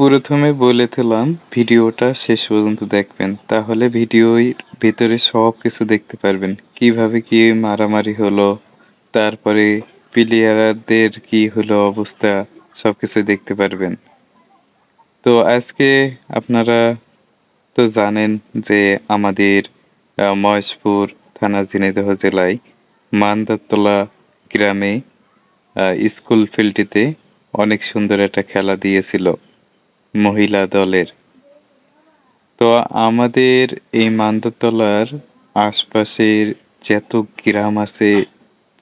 প্রথমে বলেছিলাম ভিডিওটা শেষ পর্যন্ত দেখবেন। তাহলে ভিডিওর সব কিছু দেখতে পারবেন। কীভাবে কি মারামারি হলো, তারপরে প্লেয়ারদের কি হলো অবস্থা সবকিছু দেখতে পারবেন। তো আজকে আপনারা তো জানেন যে আমাদের মহেশপুর থানা ঝিনাইদহ জেলায় মান্দারতলা গ্রামে স্কুল ফিল্ডটিতে অনেক সুন্দর একটা খেলা দিয়েছিল মহিলা দলের। তো আমাদের এই মান্দারতলার আশপাশের যত গ্রাম আছে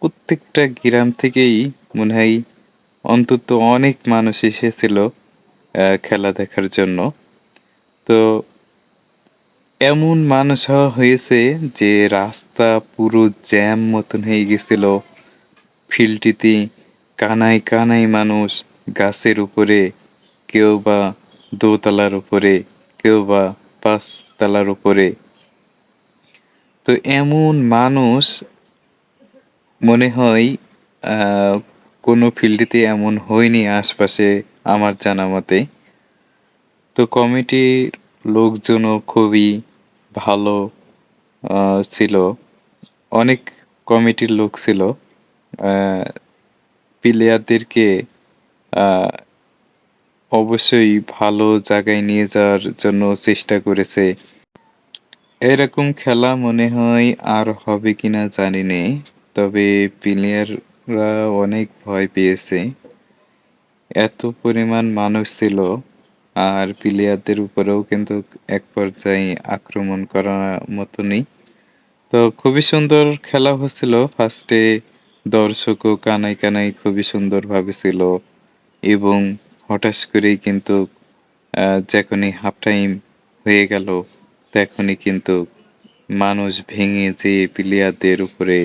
প্রত্যেকটা গ্রাম থেকেই মনে হয় অন্তত অনেক মানুষ এসেছিল খেলা দেখার জন্য। তো এমন মানুষ হয়েছে যে রাস্তা পুরো জ্যাম মতন হয়ে গেছিল। ফিল্ডটিতে কানায় কানায় মানুষ গাছের উপরে, কেউ বা দোতলার উপরে, কেউ বা পাঁচ পাঁচতলার উপরে। তো এমন মানুষ মনে হয় কোনো ফিল্ডেতে এমন হয়নি আশপাশে আমার জানা মতে। তো কমিটির লোকজনও খুবই ভালো ছিল। অনেক কমিটির লোক ছিল। প্লেয়ারদেরকে অবশ্যই ভালো জায়গায় নিয়ে যাওয়ার জন্য চেষ্টা করেছে। এরকম খেলা মনে হয় আর হবে কিনা জানি নে। তবে প্লেয়াররা অনেক ভয় পেয়েছে। এত পরিমাণ মানুষ ছিল, আর প্লেয়ারদের উপরেও কিন্তু এক পর্যায়ে আক্রমণ করার মতনই। তো খুবই সুন্দর খেলা হচ্ছিল। ফার্স্টে দর্শকও কানায় কানায় খুবই সুন্দরভাবে ছিল এবং হঠাৎ করেই কিন্তু যখনই হাফ টাইম হয়ে গেল তখনই কিন্তু মানুষ ভেঙে যেয়ে প্লেয়ারদের উপরে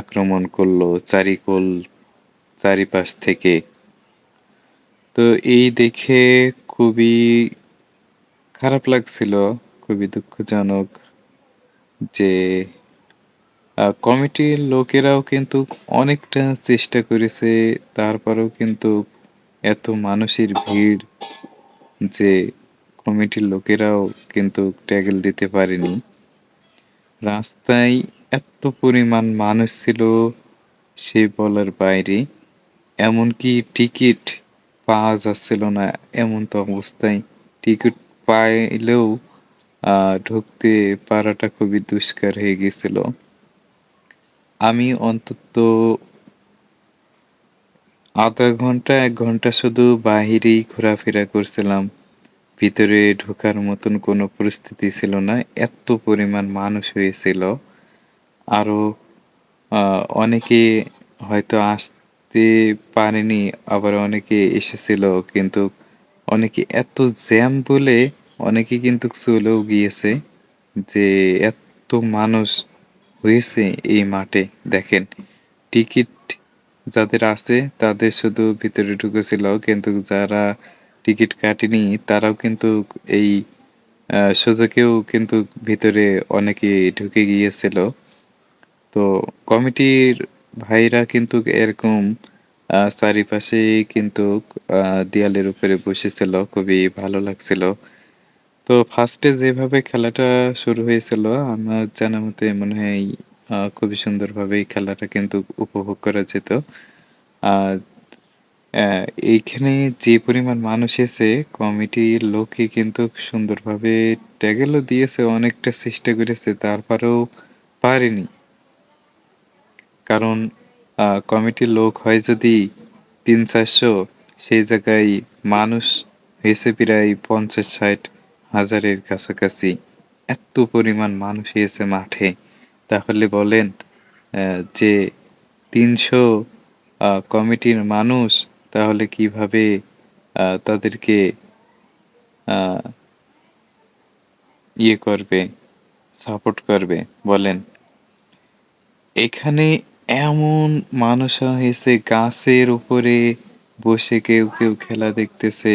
আক্রমণ করল চারিকোল চারিপাশ থেকে। তো এই দেখে খুবই খারাপ লাগছিল, খুবই দুঃখজনক যে কমিটির লোকেরাও কিন্তু অনেকটা চেষ্টা করেছে। তারপরেও কিন্তু এত মানুষের ভিড় যে কমিটির লোকেরাও কিন্তু ট্যাকেল দিতে পারেনি। রাস্তায় এত পরিমাণ মানুষ ছিল সে বলার বাইরে। এমনকি টিকিট পাওয়া যাচ্ছিল না এমন তো অবস্থায়। টিকিট পাইলেও ঢুকতে পারাটা খুবই দুষ্কার হয়ে গেছিল। আমি অন্তত আধা ঘণ্টা এক ঘণ্টা শুধু বাহিরেই ঘোরাফেরা করছিলাম। ভিতরে ঢোকার মতন কোনো পরিস্থিতি ছিল না। এত পরিমাণ মানুষ হয়েছিল। আরও অনেকে হয়তো আসতে পারেনি, আবার অনেকে এসেছিল। কিন্তু অনেকে এত জ্যাম বলে অনেকে কিন্তু চলেও গিয়েছে। যে এত মানুষ হয়েছে এই মাঠে দেখেন। টিকিট যাদের আছে, তাদের শুধু ভিতরে ঢুকেছিল। কিন্তু যারা টিকিট কাটেনি, তারাও কিন্তু এই সুযোগেও কিন্তু ভিতরে অনেকে ঢুকে গিয়েছিল। তো কমিটির ভাইরা কিন্তু এরকম চারিপাশে কিন্তু দেয়ালের উপরে বসেছিল। খুবই ভালো লাগছিল। তো ফার্স্টে যেভাবে খেলাটা শুরু হয়েছিল, আমার জানা মতে মনে হয় খুবই এই খেলাটা কিন্তু উপভোগ করা যেত। আর এইখানে যে পরিমাণ মানুষ এসে কমিটির লোকই কিন্তু সুন্দরভাবে ট্যাকেলও দিয়েছে, অনেকটা চেষ্টা করেছে তারপরেও পারেনি। কারণ কমিটির লোক হয় যদি ৩-৪০০ সেই জায়গায় মানুষ হয়েছে প্রায় ৫০-৬০ হাজারের কাছাকাছি। এত পরিমাণ মানুষ হয়েছে মাঠে। তাহলে বলেন যে ৩০০ আ কমিটির মানুষ তাহলে কীভাবে তাদেরকে ইয়ে করবে, সাপোর্ট করবে বলেন? এখানে এমন মানুষ হয়েছে গাছের উপরে বসে কেউ, কেউ খেলা দেখতেছে।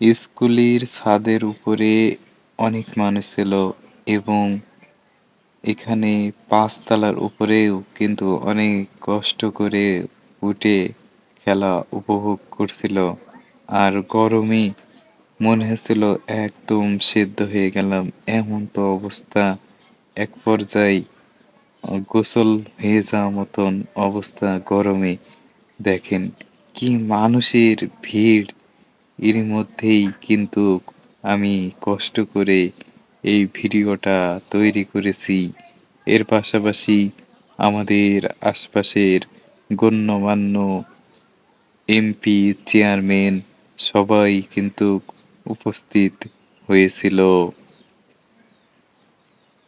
স্কুলের ছাদের উপরে অনেক মানুষ ছিল এবং এখানে ৫ তলার উপরেও কিন্তু অনেক কষ্ট করে উঠে খেলা উপভোগ করছিল। আর গরমে মনে হচ্ছিল একদম সেদ্ধ হয়ে গেলাম। এমন তো অবস্থা। এক পর্যায়ে গোসল হয়ে যাওয়া মতন অবস্থা গরমে। দেখেন, কি মানুষের ভিড়। এর মধ্যেই কিন্তু আমি কষ্ট করে এই ভিডিওটা তৈরি করেছি। এর পাশাপাশি আমাদের আশপাশের গণ্যমান্য এমপি, চেয়ারম্যান সবাই কিন্তু উপস্থিত হয়েছিল।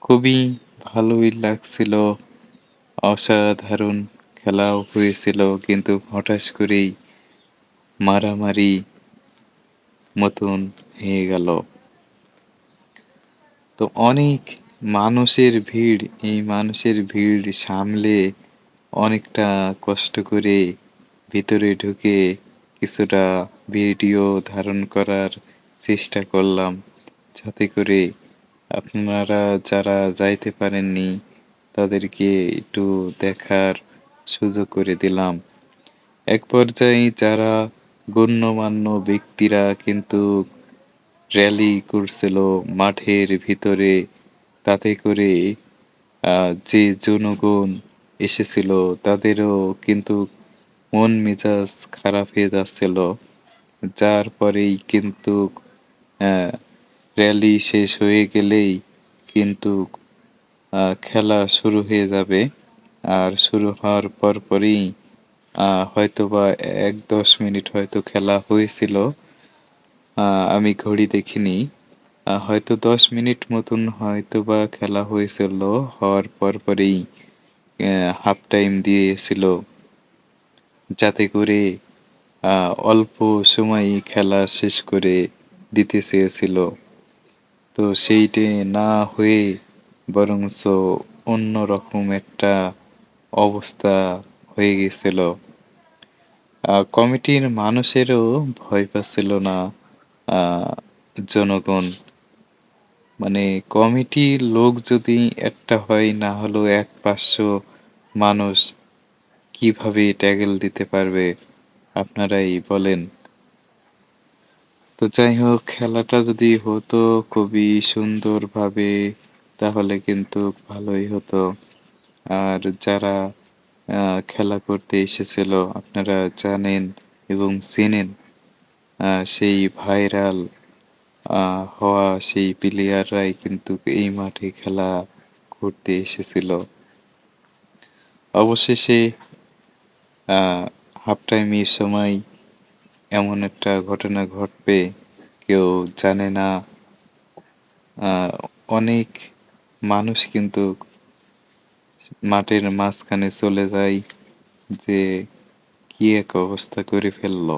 খুবই ভালোই লাগছিল। অসাধারণ খেলাও হয়েছিল, কিন্তু হঠাৎ করেই মারামারি মতন হয়ে গেল। তো অনেক মানুষের ভিড়, এই মানুষের ভিড় সামলে অনেকটা কষ্ট করে ভিতরে ঢুকে কিছুটা ভিডিও ধারণ করার চেষ্টা করলাম। যাতে করে আপনারা যারা যাইতে পারেননি, তাদেরকে একটু দেখার সুযোগ করে দিলাম। এক পর্যায়ে যারা গণ্যমান্য ব্যক্তিরা কিন্তু র্যালি করছিল মাঠের ভিতরে। তাতে করে যে জনগণ এসেছিল, তাদেরও কিন্তু মন মেজাজ খারাপ হয়ে যাচ্ছিল। যার পরেই কিন্তু র্যালি শেষ হয়ে গেলেই কিন্তু খেলা শুরু হয়ে যাবে। আর শুরু হওয়ার পরপরই হয়তোবা এক দশ মিনিট হয়তো খেলা হয়েছিল। আমি ঘড়ি দেখিনি। হয়তো দশ মিনিট মতন হয়তো বা খেলা হয়েছিল, হওয়ার পরপরই হাফ টাইম দিয়েছিল যাতে করে অল্প সময়ই খেলা শেষ করে দিতে চেয়েছিল। তো সেইটে না হয়ে বরঞ্চ অন্যরকম একটা অবস্থা হয়ে গেছিল। কমিটির মানুষেরও ভয় পাচ্ছিল না। জনগণ। মানে কমিটির লোক যদি একটা হয়, না হলেও এক পাঁচশো মানুষ কীভাবে ট্যাগেল দিতে পারবে, আপনারাই বলেন। তো যাই হোক, খেলাটা যদি হতো খুবই সুন্দরভাবে, তাহলে কিন্তু ভালোই হতো। আর যারা খেলা করতে এসেছিল, আপনারা জানেন এবং চেনেন সেই ভাইরাল হওয়া সেই প্লেয়াররাই কিন্তু এই মাঠে খেলা করতে এসেছিল। অবশেষে হাফ টাইমের সময় এমন একটা ঘটনা ঘটবে, কেউ জানে না। অনেক মানুষ কিন্তু মাঠের মাঝখানে চলে যায় যে কি এক অবস্থা করে ফেলল।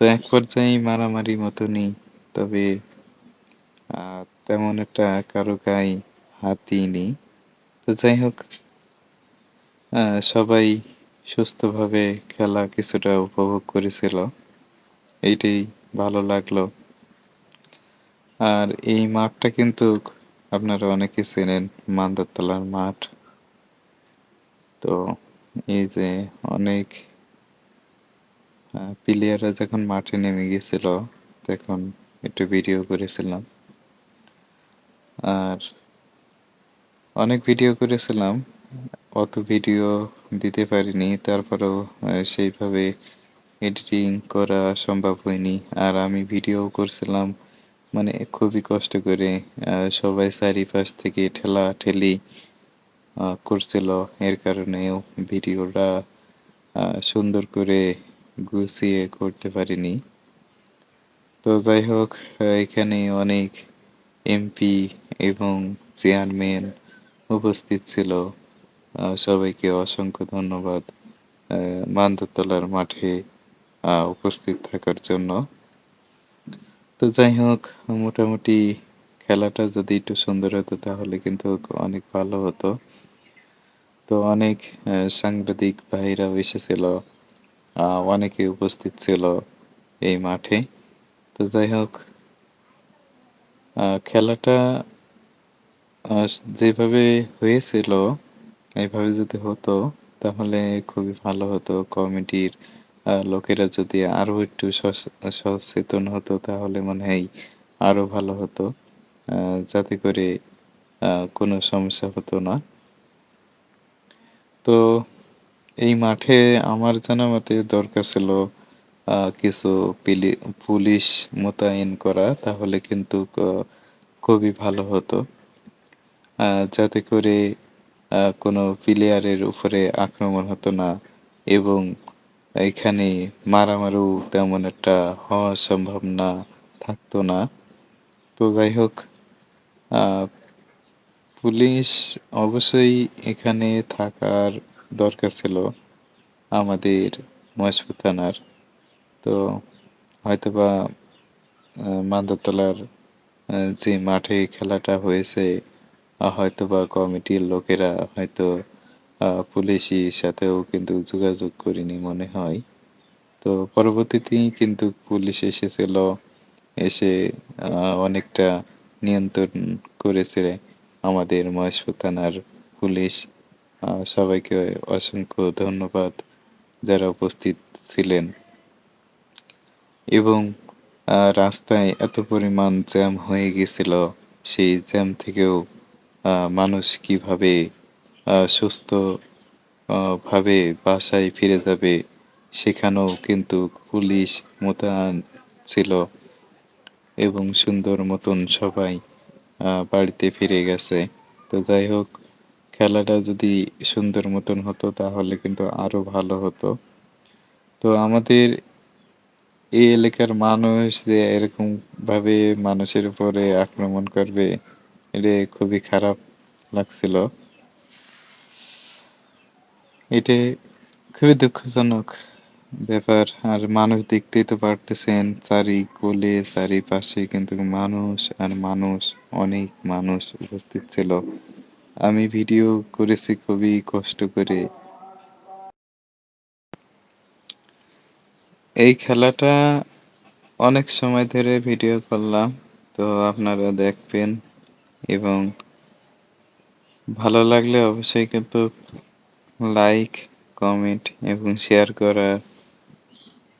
তো এক পর্যায়ে মারামারি মতনই তবে তেমন একটা কারও গায়ে হাত দিইনি তো যাই হোক সবাই সুস্থভাবে খেলা কিছুটা উপভোগ করেছিল। এইটাই ভালো লাগল। আর এই মাঠটা কিন্তু আপনারা অনেকে চেনেন, মান্দারতলার মাঠ। তো এই যে অনেক প্লেয়াররা যখন মাঠে নেমে গেছিল, তখন একটু ভিডিও করেছিলাম। আর অনেক ভিডিও করেছিলাম, অত ভিডিও দিতে পারিনি, তারপরেও সেইভাবে এডিটিং করা সম্ভব হয়নি। আর আমি ভিডিও করছিলাম মানে খুবই কষ্ট করে সবাই চারিপাশ থেকে ঠেলা ঠেলি করছিল। এর কারণেও ভিডিওটা সুন্দর করে গুছিয়ে করতে পারিনি। তো যাই হোক, এখানে অনেক এমপি এবং চেয়ারম্যান উপস্থিত ছিল। সবাইকে অসংখ্য ধন্যবাদ মান্দতলার মাঠে উপস্থিত থাকার জন্য। তো যাই হোক, মোটামুটি খেলাটা যদি একটু সুন্দর হতো তাহলে কিন্তু অনেক ভালো হতো। তো অনেক সাংবাদিক ভাইরাও এসেছিল। অনেকে উপস্থিত ছিল এই মাঠে তো যাই হোক খেলাটা যেভাবে হয়েছিল, এইভাবে যদি হতো, তাহলে খুবই ভালো হতো কমিটির লোকেরা যদি আরও একটু সচেতন হতো, তাহলে মনে হয় আরও ভালো হতো। যাতে করে কোনো সমস্যা হতো না। তো এই মাঠে আমার জানা মতে দরকার ছিল, আ, কিছু পিলি, পুলিশ মোতায়েন করা, তাহলে কিন্তু খুবই ভালো হতো। আ, যাতে করে, আ, কোনো প্লেয়ারের উপরে আক্রমণ হতো না এবং এখানে মারামারিও তেমন একটা হওয়ার সম্ভাবনা থাকতো না। তো যাই হোক, আ, পুলিশ অবশ্যই এখানে থাকার দরকার ছিল আমাদের মহেশপুর থানার। তো হয়তোবা মান্দারতলার যে মাঠে খেলাটা হয়েছে হয়তোবা কমিটির লোকেরা হয়তো পুলিশের সাথেও কিন্তু যোগাযোগ করিনি মনে হয়। তো পরবর্তীতেই কিন্তু পুলিশ এসেছিল। এসে অনেকটা নিয়ন্ত্রণ করেছে আমাদের মহেশপুর থানার পুলিশ। সবাইকে অসংখ্য ধন্যবাদ যারা উপস্থিত ছিলেন। এবং রাস্তায় এত পরিমাণ জ্যাম হয়ে গেছিল, সেই জ্যাম থেকেও মানুষ কীভাবে সুস্থ ভাবে বাসায় ফিরে যাবে সেখানেও কিন্তু পুলিশ মোতায়েন ছিল এবং সুন্দর মতন সবাই বাড়িতে ফিরে গেছে। তো যাই হোক খেলাটা যদি সুন্দর মতন হতো তাহলে কিন্তু আরও ভালো হতো। তো আমাদের এই এলাকার মানুষ যে এরকম ভাবে মানুষের উপরে আক্রমণ করবে এটা খুবই খারাপ লাগছিল। এটা খুবই দুঃখজনক ব্যাপার। আর মানুষ দেখতেই তো পারতেছেন চারি কোলে চারিপাশে কিন্তু মানুষ আর মানুষ, অনেক মানুষ উপস্থিত ছিল। আমি ভিডিও করেছি খুবই কষ্ট করে। এই খেলাটা অনেক সময় ধরে ভিডিও করলাম। তো আপনারা দেখবেন এবং ভালো লাগলে অবশ্যই কিন্তু লাইক, কমেন্ট এবং শেয়ার করার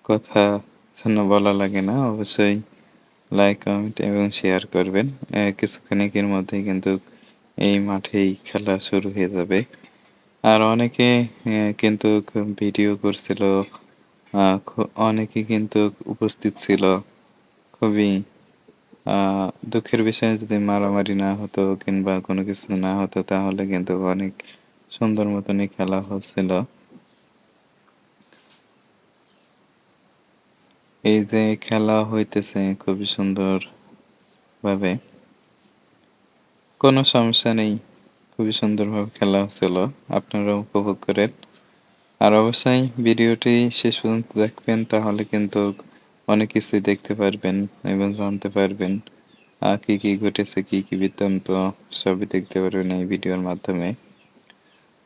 কথা যেন বলা লাগে না। অবশ্যই লাইক, কমেন্ট এবং শেয়ার করবেন। অ্যা কিছুক্ষণিকের মধ্যেই কিন্তু এই মাঠেই খেলা শুরু হয়ে যাবে। আর অনেকে কিন্তু ভিডিও করছিল। অনেকে কিন্তু উপস্থিত ছিল। খুবই দুঃখের বিষয়ে যদি মারামারি না হতো কিংবা কোনো কিছু না হতো, তাহলে কিন্তু অনেক সুন্দর মতনই খেলা হচ্ছিল। এই যে খেলা হইতেছে খুবই সুন্দরভাবে। কোনো সমস্যা নেই। খুবই সুন্দরভাবে খেলা হচ্ছিল। আপনারা উপভোগ করেন। আর অবশ্যই ভিডিওটি শেষ পর্যন্ত দেখবেন তাহলে কিন্তু অনেক কিছুই দেখতে পারবেন এবং জানতে পারবেন। আ কি, কি ঘটেছে, কি, কি বৃত্তান্ত সবই দেখতে পারবেন এই ভিডিওর মাধ্যমে।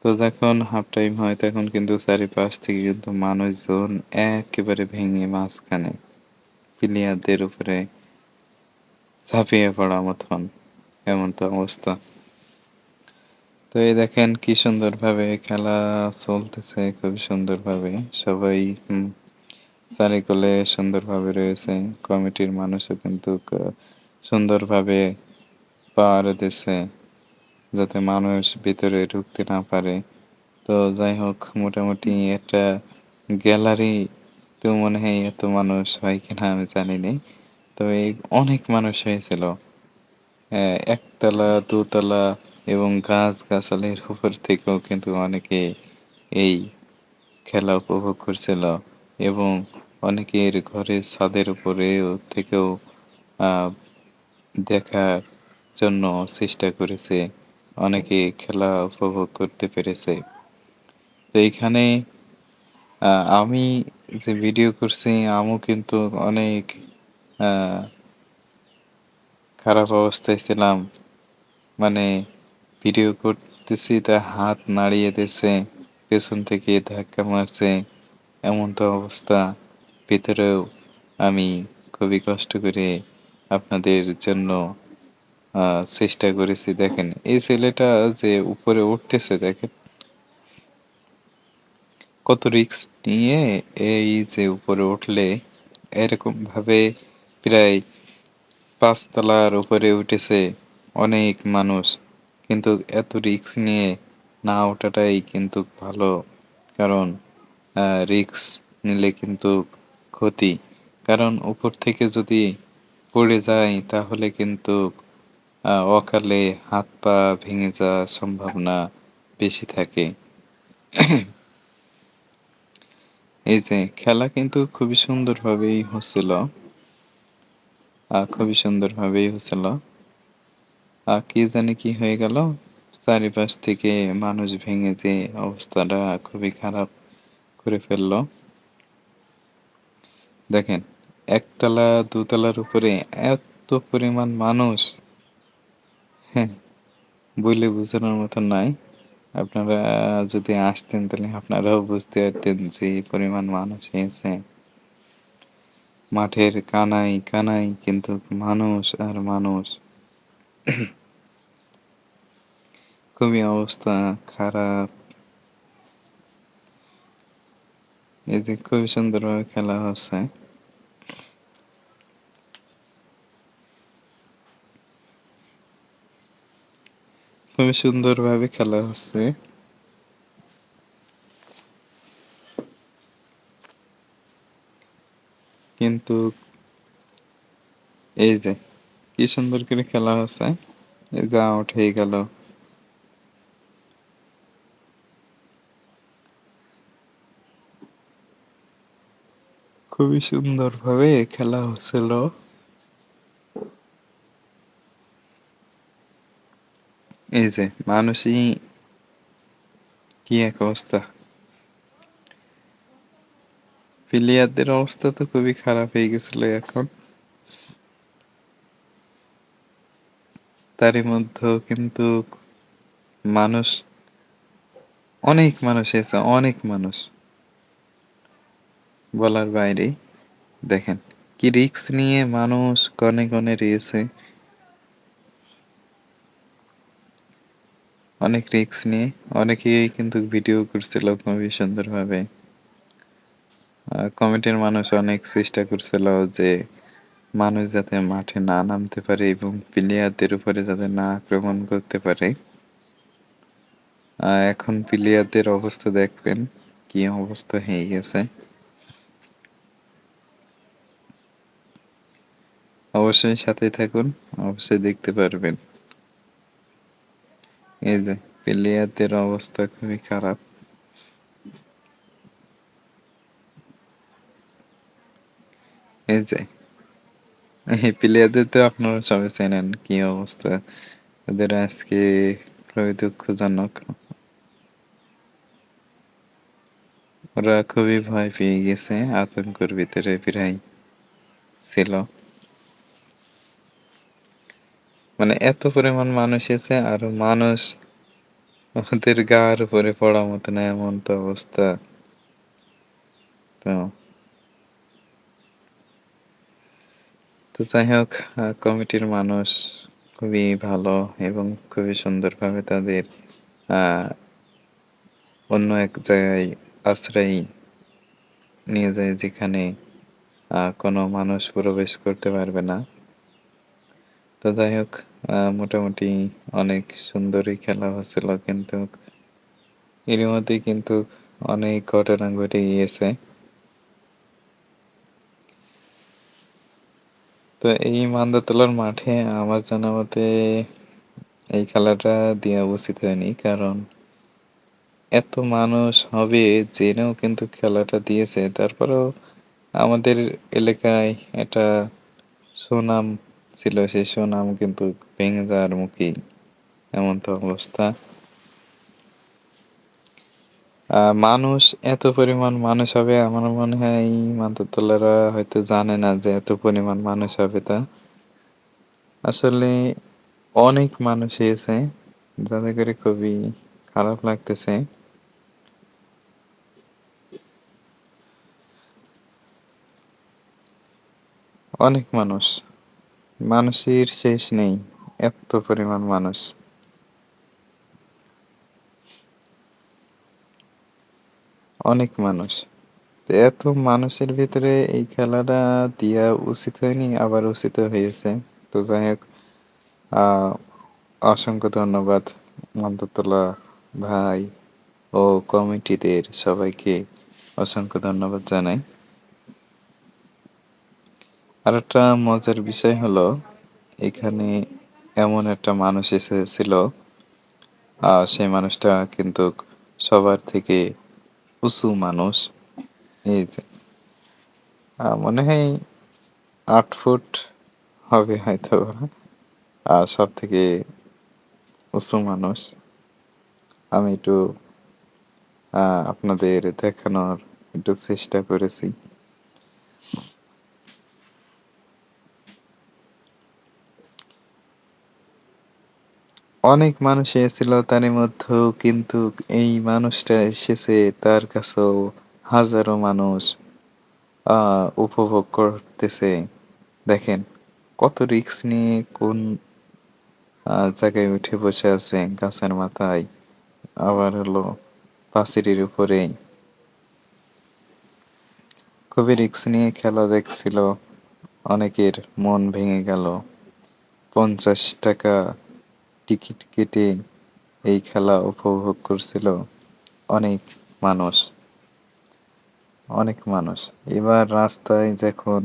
তো যখন হাফ টাইম হয় তখন কিন্তু চারিপাশ থেকে কিন্তু মানুষজন একেবারে ভেঙে মাঝখানে প্লেয়ারদের উপরে ঝাঁপিয়ে পড়া মতন এমন তো অবস্থা। তো এই দেখেন কি সুন্দরভাবে খেলা চলতেছে, খুবই সুন্দরভাবে। সবাই চারিকোলে সুন্দরভাবে রয়েছে। কমিটির মানুষও কিন্তু সুন্দরভাবে পাহারা দিচ্ছে। যাতে মানুষ ভিতরে ঢুকতে না পারে। তো যাই হোক, মোটামুটি একটা গ্যালারি তো মনে হয় এত মানুষ হয় কিনা আমি জানি নে। তবে অনেক মানুষ হয়েছিল। অ্যা একতলা, দোতলা এবং গাছ-গাছালির উপর থেকেও কিন্তু অনেকে এই খেলা উপভোগ করছিল এবং অনেকের ঘরের ছাদের উপরেও থেকেও দেখার জন্য চেষ্টা করেছে। অনেকে খেলা উপভোগ করতে পেরেছে। তো এইখানে আমি যে ভিডিও করছি আমিও কিন্তু অনেক খারাপ অবস্থায় ছিলাম। মানে ভিডিও করতেছি তা হাত নাড়িয়ে দিচ্ছে, পেছন থেকে ধাক্কা মারছে। এমন তো অবস্থা। ভিতরেও আমি খুবই কষ্ট করে আপনাদের জন্য চেষ্টা করেছি দেখেন। এই ছেলেটা যে উপরে উঠতেছে দেখেন। কত রিস্ক নিয়ে এই যে উপরে উঠলে এরকম ভাবে প্রায় পাঁচতলার উপরে উঠেছে অনেক মানুষ, কিন্তু এত রিক্স নিয়ে না ওঠাটাই কিন্তু ভালো। কারণ রিক্স নিলে কিন্তু ক্ষতি। কারণ উপর থেকে যদি পড়ে যায়, তাহলে কিন্তু অকালে হাত পা ভেঙে যাওয়ার সম্ভাবনা বেশি থাকে। এই যে খেলা কিন্তু খুবই সুন্দরভাবেই হচ্ছিল। খুবই সুন্দরভাবেই হচ্ছিল কি জানি কি হয়ে গেল? চারিপাশ থেকে মানুষ ভেঙে যে অবস্থাটা খুবই খারাপ করে ফেলল। দেখেন, একতলা, দুতলার উপরে এত পরিমাণ মানুষ। হ্যাঁ বলে বোঝানোর মতো নাই। আপনারা যদি আসতেন, তাহলে আপনারাও বুঝতে পারতেন যে পরিমাণ মানুষ হয়েছে। মাঠের কানাই কানাই, কিন্তু মানুষ আর মানুষ। খুবই অবস্থা খারাপ। যে খুবই সুন্দরভাবে খেলা হচ্ছে। খুবই সুন্দরভাবে খেলা হচ্ছে। কিন্তু এই যে, কি সুন্দর করে খেলা হচ্ছে। এই যে আউট হয়ে গেল। খুবই সুন্দরভাবে খেলা হচ্ছিল। এই যে মানুষই কি এক অবস্থা। প্লেয়ারদের অবস্থা তো খুবই খারাপ হয়ে গেছিল এখন। তারই মধ্যেও কিন্তু মানুষ, অনেক মানুষ এসে, অনেক মানুষ। বলার বাইরে দেখেন কি রিক্স নিয়ে মানুষ কনে কনে রয়েছে। অনেক রিক্স নিয়ে অনেকেই কিন্তু ভিডিও করছিল খুবই সুন্দরভাবে। কমিটির মানুষ অনেক চেষ্টা করছিল যে মানুষ যাতে মাঠে না নামতে পারে এবং প্লেয়ারদের উপরে যাতে না আক্রমণ করতে পারে। এখন প্লেয়ারদের অবস্থা দেখবেন কি অবস্থা হয়ে গেছে। অবশ্যই সাথে থাকুন, অবশ্যই দেখতে পারবেন। এই যে, প্লেয়ারদের অবস্থা খুবই খারাপ। এই যে, এই প্লেয়ারদের তো আপনারা সবাই চেনেন কি অবস্থা। ওদের আজকে খুবই দুঃখজনক। ওরা খুবই ভয় পেয়ে গেছে, আতঙ্কের ভিতরে প্রায় ছিল। মানে এত পরিমাণ মানুষ এসে আর মানুষ ওদের গার উপরে পড়া মতো না এমন তো অবস্থা। তো তো যাই হোক কমিটির মানুষ খুবই ভালো এবং খুবই সুন্দরভাবে তাদের অন্য এক জায়গায় আশ্রয় নিয়ে যায় যেখানে কোনো মানুষ প্রবেশ করতে পারবে না। তো যাই হোক মোটামুটি অনেক সুন্দরই খেলা হচ্ছিল কিন্তু এরই মধ্যেই কিন্তু অনেক ঘটনা ঘটে গিয়েছে। তো এই মান্দাতলার মাঠে আমার জানা মতে এই খেলাটা দেওয়া উচিত হয়নি, কারণ এত মানুষ হবে জেনেও কিন্তু খেলাটা দিয়েছে। তারপরেও আমাদের এলাকায় একটা সুনাম ছিল, সেই সুনাম কিন্তু ভেঙে যাওয়ার মুখে এমন তো অবস্থা। মানুষ এত পরিমাণ মানুষ হবে, আমার মনে হয় এই মাদকতলারা হয়তো জানে না যে এত পরিমাণ মানুষ হবে তা। আসলে অনেক মানুষ এসে যাতে করে খুবই খারাপ লাগতেছে। অনেক মানুষ, মানুষের শেষ নেই, এত পরিমাণ মানুষ। অনেক মানুষ তো এত মানুষের ভিতরে এই খেলাটা দেওয়া উচিত হয়নি, আবার উচিত হয়েছে। তো যাই হোক অসংখ্য ধন্যবাদ মান্দাতুল্লাহ ভাই ও কমিটিদের সবাইকে অসংখ্য ধন্যবাদ জানাই। আরেকটা মজার বিষয় হলো এখানে এমন একটা মানুষ এসেছিল সেই মানুষটা কিন্তু সবার থেকে উঁচু মানুষ। এই যে মনে হয় আট ফুট হবে হয়তো আর সব থেকে উঁচু মানুষ। আমি একটু আপনাদের দেখানোর একটু চেষ্টা করেছি। অনেক মানুষ এসেছিল তারই মধ্যেও, কিন্তু এই মানুষটা এসেছে তার কাছেও হাজারো মানুষ উপভোগ করতেছে। দেখেন, কত রিস্ক নিয়ে কোন জায়গায় উঠে বসে আছে গাছের মাথায়। আবার হলো পাচিরির উপরে। খুবই রিক্স নিয়ে খেলা দেখছিল। অনেকের মন ভেঙে গেল। ৳৫০ টিকিট কেটে এই খেলা উপভোগ করছিল অনেক মানুষ। অনেক মানুষ। এবার রাস্তায় যখন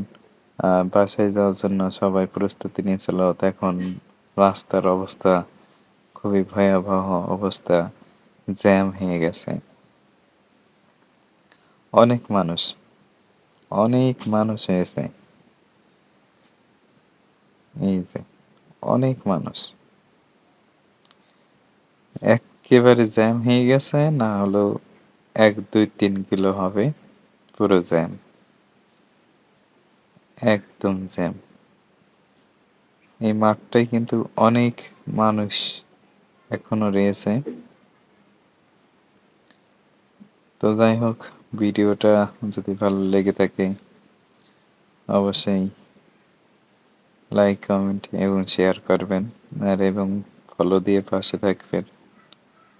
বাসায় যাওয়ার জন্য সবাই প্রস্তুতি নিয়েছিল তখন রাস্তার অবস্থা খুবই ভয়াবহ অবস্থা। জ্যাম হয়ে গেছে। অনেক মানুষ, অনেক মানুষ হয়েছে। এই যে অনেক মানুষ। এক্কেবারে জ্যাম হয়ে গেছে না হলেও ১, ২, ৩ কিলো হবে পুরো জ্যাম। একদম জ্যাম। এই মাঠটাই কিন্তু অনেক মানুষ এখনও রয়েছে। তো যাই হোক ভিডিওটা যদি ভালো লেগে থাকে অবশ্যই লাইক, কমেন্ট এবং শেয়ার করবেন। আর এবং ফলো দিয়ে পাশে থাকবেন।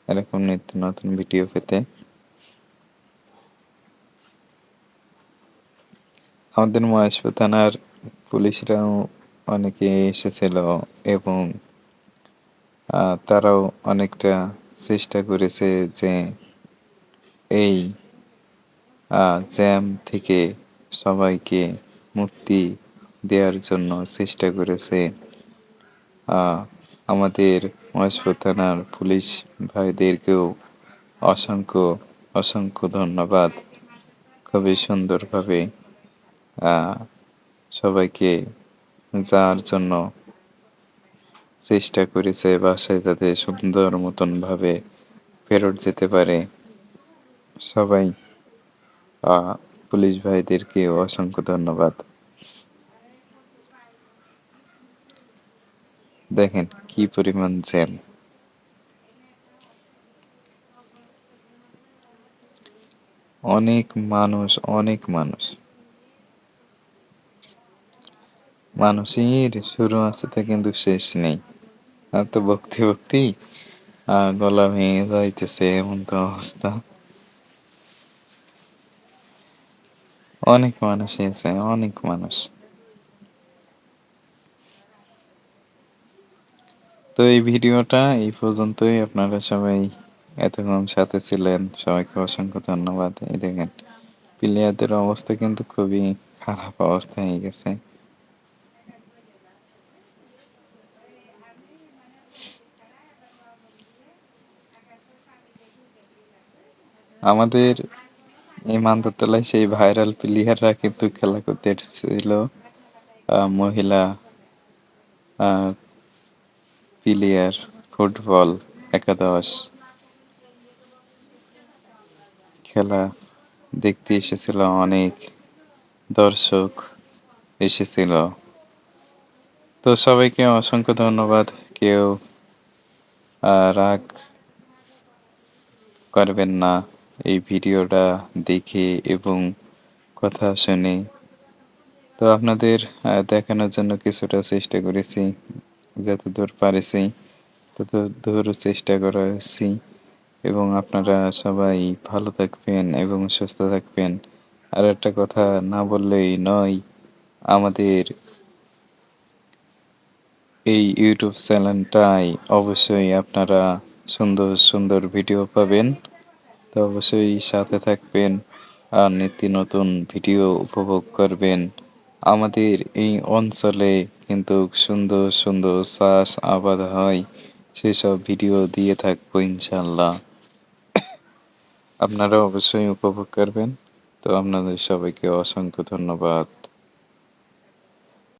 এরকম নিত্য নতুন ভিডিও পেতে। আমাদের মহেশপুর থানার পুলিশরাও অনেকে এসেছিল এবং তারাও অনেকটা চেষ্টা করেছে যে এই জ্যাম থেকে সবাইকে মুক্তি দেওয়ার জন্য চেষ্টা করেছে। আমাদের মহেশপুর থানার পুলিশ ভাইদেরকেও অসংখ্য, অসংখ্য ধন্যবাদ। খুবই সুন্দরভাবে সবাইকে যাওয়ার জন্য চেষ্টা করেছে বাসায় যাতে সুন্দর মতন ভাবে ফেরত যেতে পারে। সবাই পুলিশ ভাইদেরকেও অসংখ্য ধন্যবাদ। দেখেন কি পরিমাণ জ্যাম। অনেক মানুষ, অনেক মানুষ। মানুষের শুরু আছে তো কিন্তু শেষ নেই। আর তো বকতে, বকতেই আ গলা ভেঙে যাইতেছে এমন তো অবস্থা। অনেক মানুষ এসে অনেক মানুষ। তো এই ভিডিওটা এই পর্যন্তই। আপনারা সবাই এতক্ষণ সাথে ছিলেন। সবাইকে অসংখ্য ধন্যবাদ। এই দেখেন, প্লেয়ারদের অবস্থা কিন্তু খুবই খারাপ অবস্থা হয়ে গেছে। আমাদের এই মান্দারতলায় সেই ভাইরাল প্লেয়াররা কিন্তু খেলা করতে এসেছিল। মহিলা প্লেয়ার, ফুটবল, একাদশ। খেলা দেখতে এসেছিল অনেক, দর্শক এসেছিল। তো সবাইকে অসংখ্য ধন্যবাদ। কেউ রাগ করবেন না এই ভিডিওটা দেখে এবং কথা শুনে। তো আপনাদের দেখানোর জন্য কিছুটা চেষ্টা করেছি। যতদূর পারেছি ততদূর চেষ্টা করেছি এবং আপনারা সবাই ভালো থাকবেন এবং সুস্থ থাকবেন। আর একটা কথা না বললেই নয়, আমাদের এই ইউটিউব চ্যানেলটায় অবশ্যই আপনারা সুন্দর সুন্দর ভিডিও পাবেন। তো অবশ্যই সাথে থাকবেন আর নিত্য নতুন ভিডিও উপভোগ করবেন। আমাদের এই অঞ্চলে কিন্তু সুন্দর সুন্দর চাষ আবাদ হয়, সেসব ভিডিও দিয়ে থাকব ইনশাল্লাহ আপনারা অবশ্যই উপভোগ করবেন। তো আপনাদের সবাইকে অসংখ্য ধন্যবাদ।